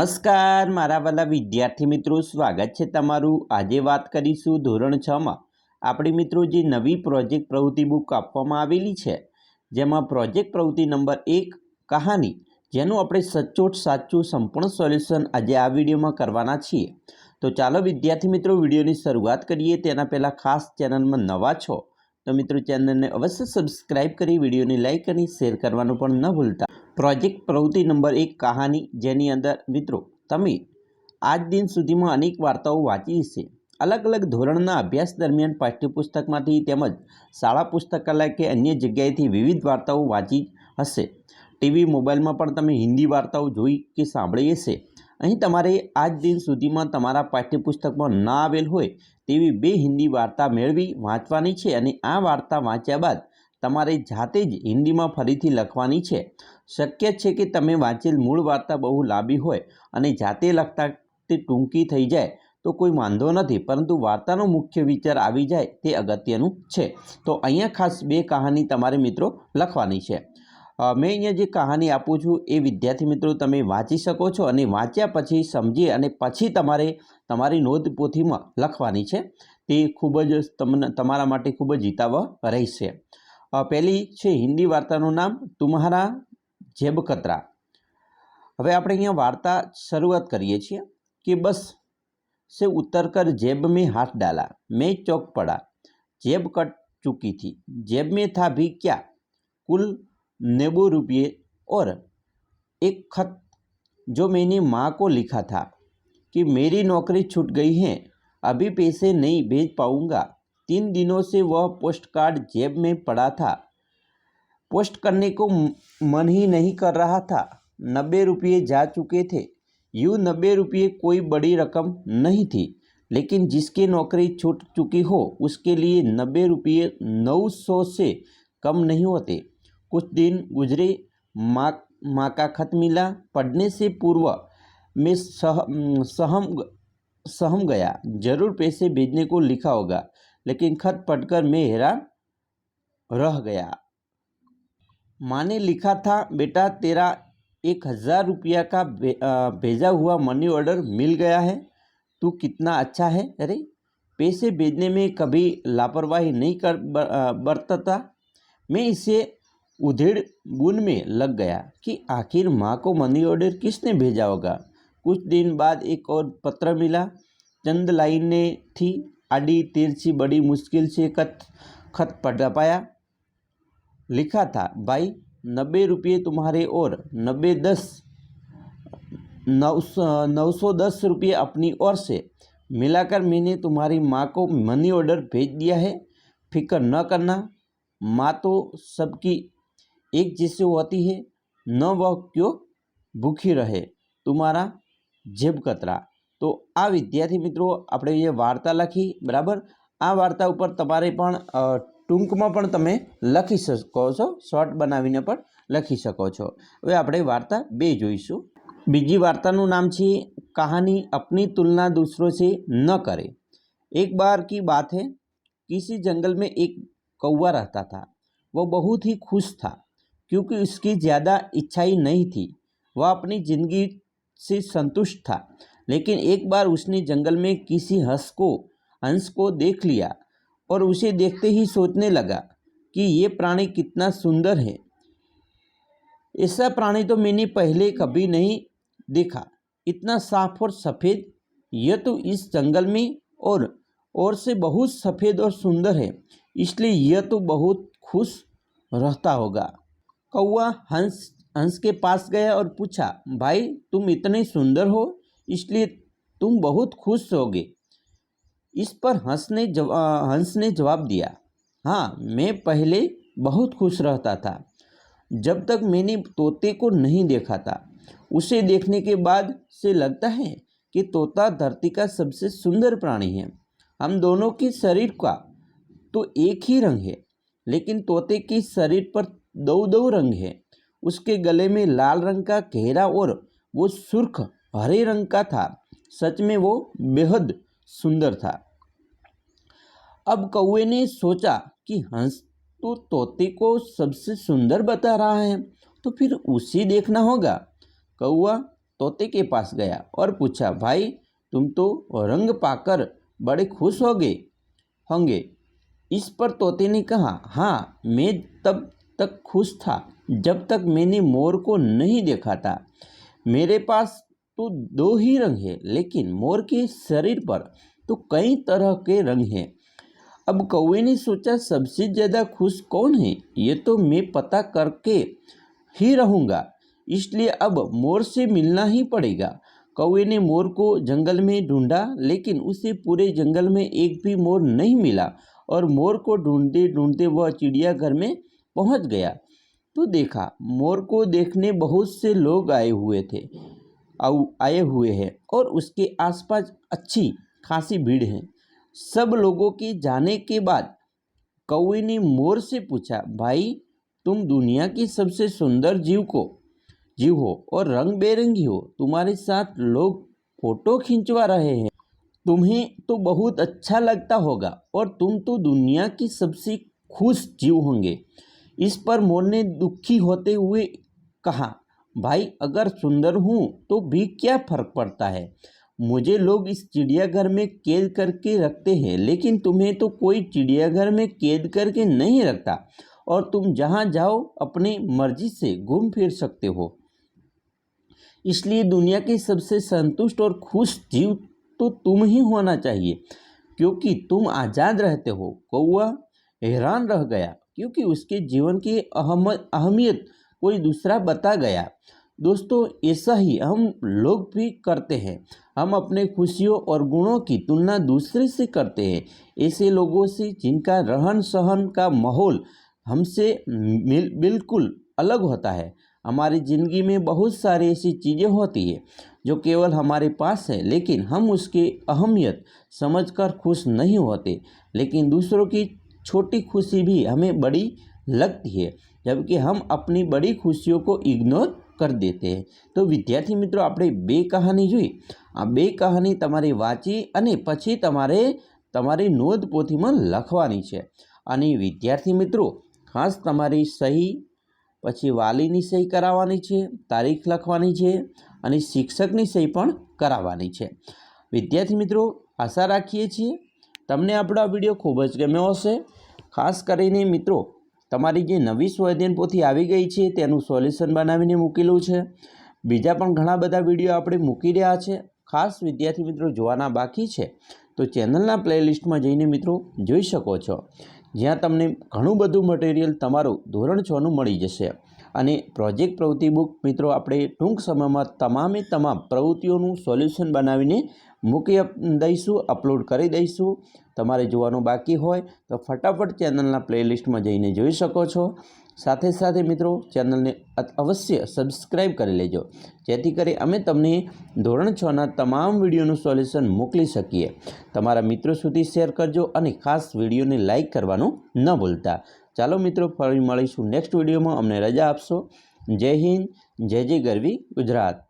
નમસ્કાર, મારા વાલા વિદ્યાર્થી મિત્રો, સ્વાગત છે તમારું. આજે વાત કરીશું ધોરણ છમાં આપણી મિત્રો જે નવી પ્રોજેક્ટ પ્રવૃત્તિ બુક આપવામાં આવેલી છે, જેમાં પ્રોજેક્ટ પ્રવૃત્તિ નંબર એક, કહાની, જેનું આપણે સચોટ સાચું સંપૂર્ણ સોલ્યુશન આજે આ વિડીયોમાં કરવાના છીએ. તો ચાલો વિદ્યાર્થી મિત્રો, વિડીયોની શરૂઆત કરીએ. તેના પહેલાં ખાસ ચેનલમાં નવા છો, તો મિત્રો ચેનલને અવશ્ય સબસ્ક્રાઇબ કરી, વિડીયોને લાઇક અને શેર કરવાનું પણ ન ભૂલતા. પ્રોજેક્ટ પ્રવૃત્તિ નંબર એક કહાની જેની અંદર, મિત્રો, તમે આજ દિન સુધીમાં અનેક વાર્તાઓ વાંચી હશે. અલગ અલગ ધોરણના અભ્યાસ દરમિયાન પાઠ્યપુસ્તકમાંથી તેમજ શાળા પુસ્તકાલય કે અન્ય જગ્યાએથી વિવિધ વાર્તાઓ વાંચી હશે. ટીવી, મોબાઈલમાં પણ તમે હિન્દી વાર્તાઓ જોઈ કે સાંભળી હશે. અહીં તમારે આજ દિન સુધીમાં તમારા પાઠ્યપુસ્તકમાં ના આવેલ હોય તેવી બે હિન્દી વાર્તા મેળવી વાંચવાની છે અને આ વાર્તા વાંચ્યા બાદ તમારે જાતે જ હિન્દીમાં ફરીથી લખવાની છે. શક્ય છે કે તમે વાંચેલ મૂળ વાર્તા બહુ લાંબી હોય અને જાતે લખતા તે ટૂંકી થઈ જાય, તો કોઈ વાંધો નથી. પરંતુ વાર્તાનો મુખ્ય વિચાર આવી જાય તે અગત્યનું છે. તો અહીંયા ખાસ બે કહાની તમારે મિત્રો લખવાની છે. મેં અહીંયા જે કહાની આપું છું એ વિદ્યાર્થી મિત્રો તમે વાંચી શકો છો અને વાંચ્યા પછી સમજી અને પછી તમારે તમારી નોંધપોથીમાં લખવાની છે. તે ખૂબ જ તમને, તમારા માટે ખૂબ જ હિતાવહ રહેશે. પહેલી છે હિન્દી વાર્તાનું નામ તુમ્હારા જેબ કતરા હવે આપણે અહીંયા વાર્તા શરૂઆત કરીએ છીએ કે બસ से उतर कर जेब में हाथ डाला मैं चौक पड़ा जेब कट चुकी थी जेब में था भी क्या कुल नेबो रुपये और एक खत जो मैंने माँ को लिखा था कि मेरी नौकरी छूट गई है अभी पैसे नहीं भेज पाऊँगा तीन दिनों से वह पोस्ट कार्ड जेब में पड़ा था पोस्ट करने को मन ही नहीं कर रहा था। नब्बे रुपये जा चुके थे। यूँ नब्बे रुपये कोई बड़ी रकम नहीं थी, लेकिन जिसकी नौकरी छूट चुकी हो, उसके लिए नब्बे रुपये नौ सौ से कम नहीं होते। कुछ दिन गुजरे माँ माँ का खत मिला। पढ़ने से पूर्व मैं सह, सहम सहम गया। ज़रूर पैसे भेजने को लिखा होगा, लेकिन खत पढ़कर मैं हैरान रह गया। माँ ने लिखा था, बेटा, तेरा एक हज़ार रुपया का भेजा हुआ मनी ऑर्डर मिल गया है। तू कितना अच्छा है? अरे, पैसे भेजने में कभी लापरवाही नहीं कर बरतता। मैं इसे उधेड़ बुन में लग गया कि आखिर माँ को मनी ऑर्डर किसने भेजा होगा? कुछ दिन बाद एक और पत्र मिला। चंद लाइनें थी। आड़ी तिरछी बड़ी मुश्किल से खत खत पढ़ पाया। लिखा था भाई नब्बे रुपये तुम्हारे और नब्बे दस नौ सौ नौ सौ दस रुपये अपनी ओर से मिलाकर मैंने तुम्हारी माँ को मनी ऑर्डर भेज दिया है फिक्र न करना माँ तो सबकी एक जैसे होती है न वह क्यों ભૂખી રહે તમારા જેબ કતરા તો આ વિદ્યાર્થી મિત્રો આપણે જે વાર્તા લખી બરાબર આ વાર્તા ઉપર તમારે પણ અ, ટૂંકમાં પણ તમે લખી શકો છો શોર્ટ બનાવીને પણ લખી શકો છો હવે આપણે વાર્તા બે જોઈશું બીજી વાર્તાનું નામ છે કહાની अपनी तुलना दूसरों से न करे एक बार की बात है किसी जंगल में एक कौवा रहता था वह बहुत ही खुश था क्योंकि उसकी ज़्यादा इच्छाई नहीं थी वह अपनी ज़िंदगी से संतुष्ट था लेकिन एक बार उसने जंगल में किसी हंस को हंस को देख लिया और उसे देखते ही सोचने लगा कि ये प्राणी कितना सुंदर है। ऐसा प्राणी तो मैंने पहले कभी नहीं देखा। इतना साफ़ और सफ़ेद, यह तो इस जंगल में और और से बहुत सफ़ेद और सुंदर है। इसलिए यह तो बहुत खुश रहता होगा। कौआ हंस हंस के पास गया और पूछा, भाई, तुम इतने सुंदर हो, इसलिए तुम बहुत खुश होगे। इस पर हंस ने जव, हंस ने जवाब दिया हाँ मैं पहले बहुत खुश रहता था। जब तक मैंने तोते को नहीं देखा था उसे देखने के बाद से लगता है कि तोता धरती का सबसे सुंदर प्राणी है। हम दोनों के शरीर का तो एक ही रंग है लेकिन तोते की शरीर पर दो दो रंग है। उसके गले में लाल रंग का गहरा और वो सुर्ख हरे रंग का था। सच में वो बेहद सुंदर था। अब कौए ने सोचा कि हंस तो तोते को सबसे सुंदर बता रहा है तो फिर उसे देखना होगा। कौआ तोते के पास गया और पूछा, भाई, तुम तो रंग पाकर बड़े खुश हो गए होंगे। इस पर तोते ने कहा हाँ मैं तब तक खुश था जब तक मैंने मोर को नहीं देखा था। मेरे पास तो दो ही रंग है, लेकिन मोर के शरीर पर तो कई तरह के रंग हैं। अब कौवे ने सोचा, सबसे ज़्यादा खुश कौन है? ये तो मैं पता करके ही रहूँगा, इसलिए अब मोर से मिलना ही पड़ेगा। कौवे ने मोर को जंगल में ढूंढा, लेकिन उसे पूरे जंगल में एक भी मोर नहीं मिला, और मोर को ढूंढते ढूंढते वह चिड़ियाघर में पहुँच गया। तो देखा, मोर को देखने बहुत से लोग आए हुए थे। आए हुए हैं और उसके आसपास अच्छी खासी भीड़ है। सब लोगों के जाने के बाद कौवे ने मोर से पूछा, भाई, तुम दुनिया की सबसे सुंदर जीव को, जीव हो और रंग बेरंगी हो, तुम्हारे साथ लोग फ़ोटो खिंचवा रहे हैं। तुम्हें तो बहुत अच्छा लगता होगा और तुम तो दुनिया की सबसे खुश जीव होंगे। इस पर मोर ने दुखी होते हुए कहा भाई, अगर सुंदर हूँ तो भी क्या फ़र्क पड़ता है? मुझे लोग इस चिड़ियाघर में कैद करके रखते हैं, लेकिन तुम्हें तो कोई चिड़ियाघर में कैद करके नहीं रखता। और तुम जहाँ जाओ, अपनी मर्ज़ी से घूम फिर सकते हो। इसलिए दुनिया के सबसे संतुष्ट और खुश जीव तो तुम ही होना चाहिए, क्योंकि तुम आज़ाद रहते हो। कौआ हैरान रह गया, क्योंकि उसके जीवन की अहम, अहमियत कोई दूसरा बता गया। दोस्तों, ऐसा ही हम लोग भी करते हैं। हम अपने खुशियों और गुणों की तुलना दूसरे से करते हैं। ऐसे लोगों से जिनका रहन सहन का माहौल हमसे बिल्कुल अलग होता है। हमारी ज़िंदगी में बहुत सारी ऐसी चीज़ें होती है जो केवल हमारे पास है, लेकिन हम उसकी अहमियत समझकर खुश नहीं होते। लेकिन दूसरों की छोटी खुशी भी हमें बड़ी लगती है। जबकि हम अपनी बड़ी खुशियों को इग्नोर कर देते हैं તો વિદ્યાર્થી મિત્રો આપણે બે કહાની જોઈ આ બે કહાની તમારે વાંચી અને પછી તમારે તમારી નોંધ પોથીમાં લખવાની છે અને વિદ્યાર્થી મિત્રો ખાસ તમારી સહી પછી વાલીની સહી કરાવવાની છે તારીખ લખવાની છે અને શિક્ષકની સહી પણ કરાવવાની છે વિદ્યાર્થી મિત્રો આશા રાખીએ છીએ તમને આપણો આ વિડીયો ખૂબ જ ગમ્યો હશે ખાસ કરીને મિત્રો તમારી જે નવી સ્વાધ્યાયન પોથી આવી ગઈ છે, તેનું સોલ્યુશન બનાવીને મૂકેલું છે. બીજા પણ ઘણા બધા વીડિયો આપણે મૂકી રહ્યા છે. ખાસ વિદ્યાર્થી મિત્રો જોવાના બાકી છે, તો ચેનલના પ્લેલિસ્ટમાં જઈને મિત્રો જોઈ શકો છો. જ્યાં તમને ઘણું બધું મટીરિયલ તમારું ધોરણ છનું મળી જશે. અને પ્રોજેક્ટ પ્રવૃત્તિ બુક મિત્રો આપણે ટૂંક સમયમાં તમામે તમામ પ્રવૃત્તિઓનું સોલ્યુશન બનાવીને મૂકી દઈશું, અપલોડ કરી દઈશું. તમારે જોવાનું બાકી હોય તો ફટાફટ ચેનલના પ્લેલિસ્ટમાં જઈને જોઈ શકો છો. સાથે સાથે મિત્રો ચેનલને અવશ્ય સબસ્ક્રાઈબ કરી લેજો, જેથી કરી અમે તમને ધોરણ છના તમામ વિડીયોનું સોલ્યુશન મોકલી શકીએ. તમારા મિત્રો સુધી શેર કરજો અને ખાસ વિડીયોને લાઇક કરવાનું ન ભૂલતા. ચાલો મિત્રો ફરી મળીશું નેક્સ્ટ વિડીયોમાં. અમને રજા આપશો. જય હિન્દ, જય જય ગરવી ગુજરાત.